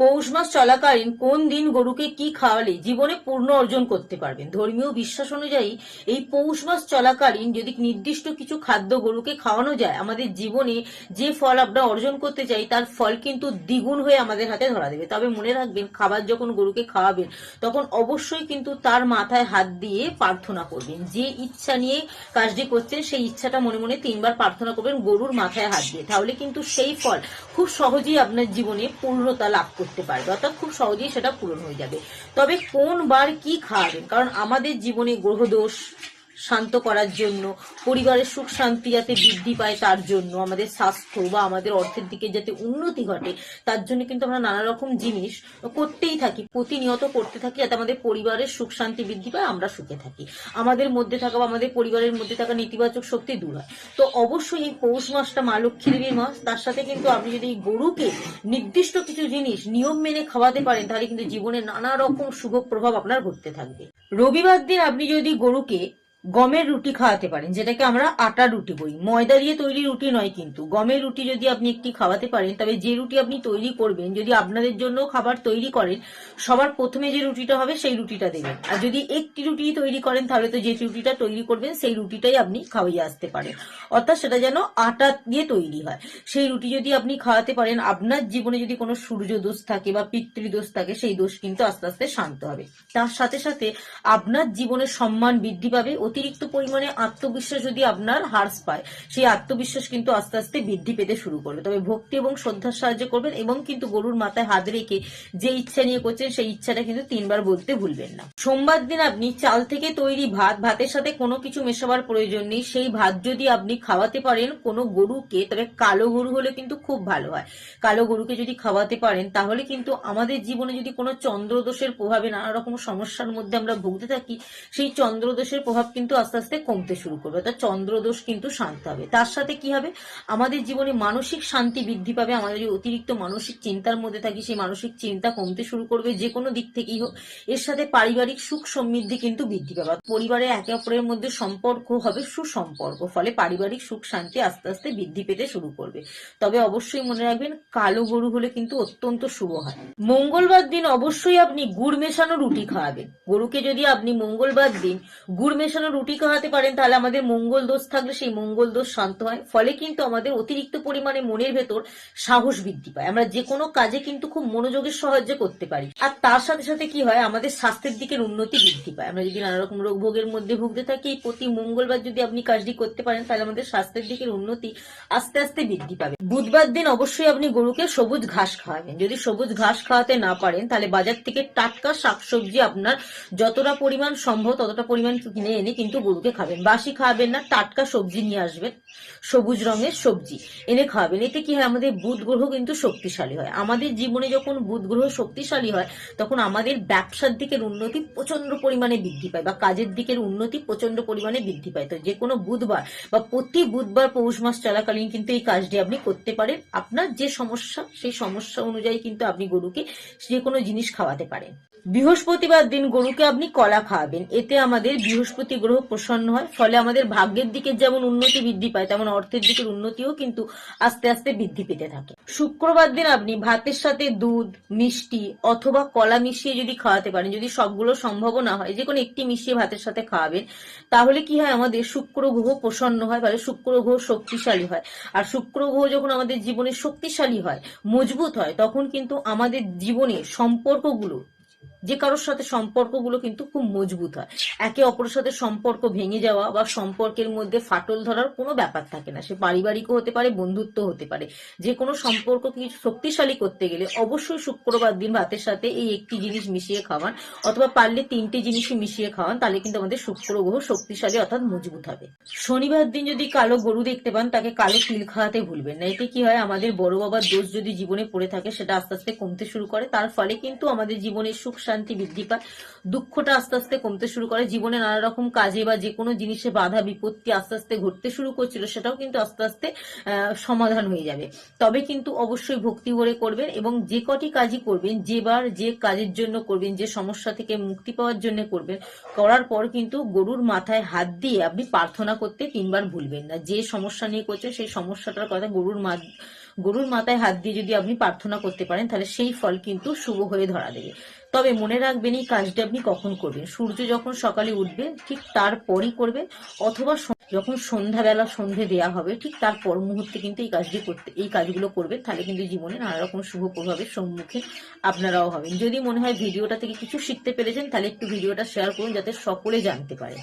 পৌষ মাস চলাকালীন কোন দিন গরুকে কি খাওয়ালে জীবনে পূর্ণ অর্জন করতে পারবেন? ধর্মীয় বিশ্বাস অনুযায়ী এই পৌষ মাস চলাকালীন যদি নির্দিষ্ট কিছু খাদ্য গরুকে খাওয়ানো যায়, আমাদের জীবনে যে ফল আমরা অর্জন করতে চাই, তার ফল কিন্তু দ্বিগুণ হয়ে আমাদের হাতে ধরা দেবে। তবে মনে রাখবেন, খাবার যখন গরুকে খাওয়াবেন, তখন অবশ্যই কিন্তু তার মাথায় হাত দিয়ে প্রার্থনা করবেন। যে ইচ্ছা নিয়ে কাজটি করছেন, সেই ইচ্ছাটা মনে মনে তিনবার প্রার্থনা করবেন, গরুর মাথায় হাত দিয়ে। তাহলে কিন্তু সেই ফল খুব সহজেই আপনার জীবনে পূর্ণতা লাভ করতে পারবে। অর্থাৎ খুব সহজেই সেটা পূরণ হয়ে যাবে। তবে কোন বার কি খাওয়াবেন কারণ আমাদের জীবনে গ্রহদোষ শান্ত করার জন্য, পরিবারের সুখ শান্তি যাতে বৃদ্ধি পায় তার জন্য, আমাদের স্বাস্থ্য বা আমাদের অর্থের দিকে যাতে উন্নতি ঘটে, তার জন্য কিন্তু আমরা নানা রকম জিনিস করতেই থাকি, প্রতিনিয়ত করতে থাকি যাতে আমাদের পরিবারের সুখ শান্তি বৃদ্ধি পায়, আমরা সুখে থাকি। আমাদের মধ্যে থাকা বা আমাদের পরিবারের মধ্যে থাকা নেতিবাচক শক্তি দূর হয়। তো অবশ্যই এই পৌষ মাসটা মা লক্ষ্মী দেবীর মাস, তার সাথে কিন্তু আপনি যদি এই গরুকে নির্দিষ্ট কিছু জিনিস, নিয়ম মেনে খাওয়াতে পারেন, তাহলে কিন্তু জীবনে নানা রকম শুভ প্রভাব আপনার ঘটতে থাকবে। রবিবার দিন আপনি যদি গরুকে গমের রুটি খাওয়াতে পারেন, যেটাকে আমরা আটা রুটি বলি। ময়দা দিয়ে তৈরি রুটি নয় কিন্তু। গমের রুটি যদি আপনি একটি খাওয়াতে পারেন, তবে যে রুটি আপনি তৈরি করবেন, যদি আপনাদের জন্য খাবার তৈরি করেন, সবার প্রথমে যে রুটিটা হবে, সেই রুটিটা দেবেন। আর যদি একটি রুটি তৈরি করেন, তাহলে তো যে রুটিটা তৈরি করবেন, সেই রুটিটাই আপনি খাওয়াইয়ে আসতে পারেন। অর্থাৎ সেটা যেন আটা দিয়ে তৈরি হয়। সেই রুটি যদি আপনি খাওয়াতে পারেন, আপনার জীবনে যদি কোনো সূর্য দোষ থাকে বা পিতৃদোষ থাকে, সেই দোষ কিন্তু আস্তে আস্তে শান্ত হবে। তার সাথে সাথে আপনার জীবনে সম্মান বৃদ্ধি পাবে অতিরিক্ত পরিমাণে আত্মবিশ্বাস যদি আপনার হ্রাস পায়, সেই আত্মবিশ্বাস কিন্তু আস্তে আস্তে বৃদ্ধি পেতে শুরু করবে। তবে ভক্তি এবং শ্রদ্ধার সাহায্য করবেন এবং কিন্তু গরুর মাথায় হাত রেখে যে ইচ্ছা নিয়ে করছেন, সেই ইচ্ছাটা কিন্তু তিনবার বলতে ভুলবেন না। সোমবার দিন আপনি চাল থেকে তৈরি ভাত, ভাতের সাথে কোনো কিছু মেশাবার প্রয়োজন নেই। সেই ভাত যদি আপনি খাওয়াতে পারেন, কোনো গরুকে, তবে কালো গরু হলে কিন্তু খুব ভালো হয়। কালো গরুকে যদি খাওয়াতে পারেন, তাহলে কিন্তু আমাদের জীবনে যদি কোনো চন্দ্রদোষের প্রভাবে নানা রকম সমস্যার মধ্যে আমরা ভুগতে থাকি, সেই চন্দ্রদোষের প্রভাব কিন্তু আস্তে আস্তে কমতে শুরু করবে। অর্থাৎ চন্দ্রদোষ কিন্তু শান্ত হবে তার সাথে কি হবে? আমাদের জীবনে মানসিক শান্তি বৃদ্ধি পাবে। আমাদের যদি অতিরিক্ত মানসিক চিন্তার মধ্যে থাকি, সেই মানসিক চিন্তা কমতে শুরু করবে যে কোনো দিক থেকেই হোক। এর সাথে পারিবারিক সুখ সমৃদ্ধি কিন্তু বৃদ্ধি পাবে। পরিবারে একে অপরের মধ্যে সম্পর্ক হবে, সুসম্পর্ক। ফলে পারিবারিক সুখ শান্তি আস্তে আস্তে বৃদ্ধি পেতে শুরু করবে। তবে অবশ্যই মনে রাখবেন, কালো গরু হলে কিন্তু অত্যন্ত শুভ হয়। মঙ্গলবার দিন অবশ্যই আপনি গুড় মেশানো রুটি খাওয়াবেন। গরুকে যদি আপনি মঙ্গলবার দিন গুড় মেশানো রুটি খাওয়াতে পারেন, তাহলে আমাদের মঙ্গল দোষ থাকলে সেই মঙ্গল দোষ শান্ত হয়। ফলে কিন্তু আমাদের অতিরিক্ত পরিমাণে মনের ভেতর সাহস বৃদ্ধি পায়। আমরা যে কোনো কাজে কিন্তু খুব মনোযোগের সাহায্যে করতে পারি। আর তার সাথে সাথে কি হয়, আমাদের স্বাস্থ্যের দিকের উন্নতি বৃদ্ধি পায়। আমরা যদি নানা রকম রোগ ভোগের মধ্যে ভুগতে থাকি, প্রতি মঙ্গলবার যদি আপনি কাজটি করতে পারেন, তাহলে আমাদের স্বাস্থ্যের দিকের উন্নতি আস্তে আস্তে বৃদ্ধি পাবে। বুধবার দিন অবশ্যই আপনি গরুকে সবুজ ঘাস খাওয়াবেন। যদি সবুজ ঘাস খাওয়াতে না পারেন, তাহলে বাজার থেকে টাটকা শাকসবজি আপনার যতটা পরিমাণ সম্ভব, ততটা পরিমাণ কিনে এনে কিন্তু গরুকে খাবেন। বাসি খাওয়াবেন না, টাটকা সবজি নিয়ে আসবেন। সবুজ রঙের সবজি এনে খাওয়াবেন। এতে কি হয়, আমাদের বুধ গ্রহ কিন্তু শক্তিশালী হয়। আমাদের জীবনে যখন বুধ গ্রহ শক্তিশালী হয়, তখন আমাদের ব্যবসার দিকের উন্নতি প্রচণ্ড পরিমাণে বৃদ্ধি পায় বা কাজের দিকের উন্নতি প্রচণ্ড পরিমাণে বৃদ্ধি পায়। তো যে কোনো বুধবার বা প্রতি বুধবার পৌষ মাস চলাকালীন কিন্তু এই কাজটি আপনি করতে পারেন। আপনার যে সমস্যা, সেই সমস্যা অনুযায়ী কিন্তু আপনি গরুকে যে কোনো জিনিস খাওয়াতে পারেন। বৃহস্পতিবার দিন গরুকে আপনি কলা খাওয়াবেন। এতে আমাদের বৃহস্পতি গ্রহ প্রসন্ন হয়। ফলে আমাদের ভাগ্যের দিকে যেমন উন্নতি বৃদ্ধি পায়, তেমন অর্থের দিকের উন্নতিও কিন্তু আস্তে আস্তে বৃদ্ধি পেতে থাকে। শুক্রবার দিন আপনি ভাতের সাথে দুধ, মিষ্টি অথবা কলা মিশিয়ে যদি খাওয়াতে পারেন, যদি সবগুলো সম্ভব না হয় যে কোনো একটি মিশিয়ে ভাতের সাথে খাওয়াবেন, তাহলে কি হয়, আমাদের শুক্র গ্রহ প্রসন্ন হয়, ফলে শুক্র গ্রহ শক্তিশালী হয়। আর শুক্র গ্রহ যখন আমাদের জীবনে শক্তিশালী হয়, মজবুত হয়, তখন কিন্তু আমাদের জীবনে সম্পর্কগুলো যে কারোর সাথে সম্পর্কগুলো কিন্তু খুব মজবুত হয়। একে অপরের সাথে সম্পর্ক ভেঙে যাওয়া বা সম্পর্কের মধ্যে ফাটল ধরার কোনো ব্যাপার থাকে না। সে পারিবারিকও হতে পারে, বন্ধুত্ব হতে পারে। যে কোনো সম্পর্ককে শক্তিশালী করতে গেলে অবশ্যই শুক্রবার দিন ভাতের সাথে এই একটি জিনিস মিশিয়ে খাওয়ান। অথবা পারলে তিনটি জিনিসই মিশিয়ে খাওয়ান, তাহলে কিন্তু আমাদের শুক্র গ্রহ শক্তিশালী অর্থাৎ মজবুত হবে। শনিবার দিন যদি কালো গরু দেখতে পান, তাকে কালো তিল খাওয়াতে ভুলবেন না। এতে কি হয়? আমাদের বড় বাবার দোষ যদি জীবনে পড়ে থাকে, সেটা আস্তে আস্তে কমতে শুরু করে। তার ফলে কিন্তু আমাদের জীবনে সুখ শান্তি বৃদ্ধি পায়। দুঃখটা আস্তে আস্তে কমতে শুরু করে। জীবনে নানা রকম কাজে বা যে কোনো জিনিসে বাধা, বিপত্তি আস্তে আস্তে ঘটতে শুরু করছিল, সেটাও কিন্তু আস্তে আস্তে সমাধান হয়ে যাবে। তবে কিন্তু অবশ্যই ভক্তি ভরে করবেন এবং যে কটি কাজই করবেন যেবার যে কাজের জন্য করবেন, যে সমস্যা থেকে মুক্তি পাওয়ার জন্য করবেন, করার পর কিন্তু গরুর মাথায় হাত দিয়ে আপনি প্রার্থনা করতে তিনবার ভুলবেন না। যে সমস্যা নিয়ে করছেন, সেই সমস্যাটার কথা গরুর মা গরুর মাথায় হাত দিয়ে যদি আপনি প্রার্থনা করতে পারেন, তাহলে সেই ফল কিন্তু শুভ হয়ে ধরা দেবে। তবে মনে রাখবেন, এই কাজটা আপনি কখন করবেন? সূর্য যখন সকালে উঠবে, ঠিক তারপরই করবেন? অথবা যখন সন্ধ্যাবেলা সন্ধে দেয়া হবে, ঠিক তার পর মুহূর্তে কিন্তু এই কাজটি করতে এই কাজগুলো করবেন, তাহলে কিন্তু জীবনে নানা রকম শুভ প্রভাবের সম্মুখীন আপনারাও হবেন। যদি মনে হয় ভিডিওটা থেকে কিছু শিখতে পেরেছেন, তাহলে একটু ভিডিওটা শেয়ার করুন, যাতে সকলে জানতে পারে।